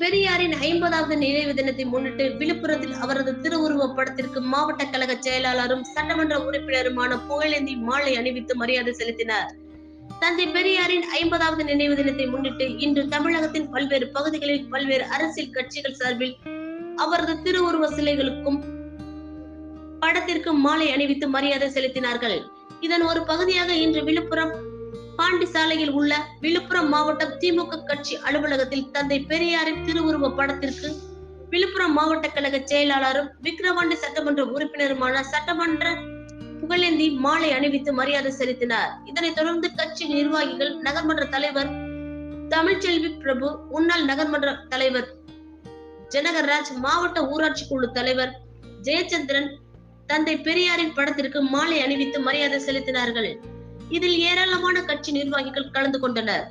பெரியாரின் ஐம்பதாவது நினைவு தினத்தை முன்னிட்டு விழுப்புரத்தில் அவரது திருவுருவ படத்திற்கு மாவட்ட கழக செயலாளரும் சட்டமன்ற உறுப்பினருமான புகழேந்தி மாலை அணிவித்து மரியாதை செலுத்தினார். தந்தை பெரியாரின் ஐம்பதாவது நினைவு தினத்தை முன்னிட்டு இன்று தமிழகத்தின் பல்வேறு பகுதிகளில் பல்வேறு அரசியல் கட்சிகள் சார்பில் அவரது திருவுருவ சிலைகளுக்கும் படத்திற்கும் மாலை அணிவித்து மரியாதை செலுத்தினார்கள். இதன் ஒரு பகுதியாக இன்று விழுப்புரம் பாண்டி சாலையில் உள்ள விழுப்புரம் மாவட்டம் திமுக கட்சி அலுவலகத்தில் தந்தை பெரியாரின் திருவுருவ படத்திற்கு விழுப்புரம் மாவட்ட கழக செயலாளரும் விக்கிரவாண்டி சட்டமன்ற உறுப்பினருமான சட்டமன்ற புகழேந்தி மாலை அணிவித்து மரியாதை செலுத்தினார். இதனைத் தொடர்ந்து கட்சி நிர்வாகிகள் நகர்மன்ற தலைவர் தமிழ்ச்செல்வி பிரபு முன்னாள் நகர்மன்ற தலைவர் ஜனகர்ராஜ் மாவட்ட ஊராட்சி குழு தலைவர் ஜெயச்சந்திரன் தந்தை பெரியாரின் படத்திற்கு மாலை அணிவித்து மரியாதை செலுத்தினார்கள். இதில் ஏராளமான கட்சி நிர்வாகிகள் கலந்து கொண்டனர்.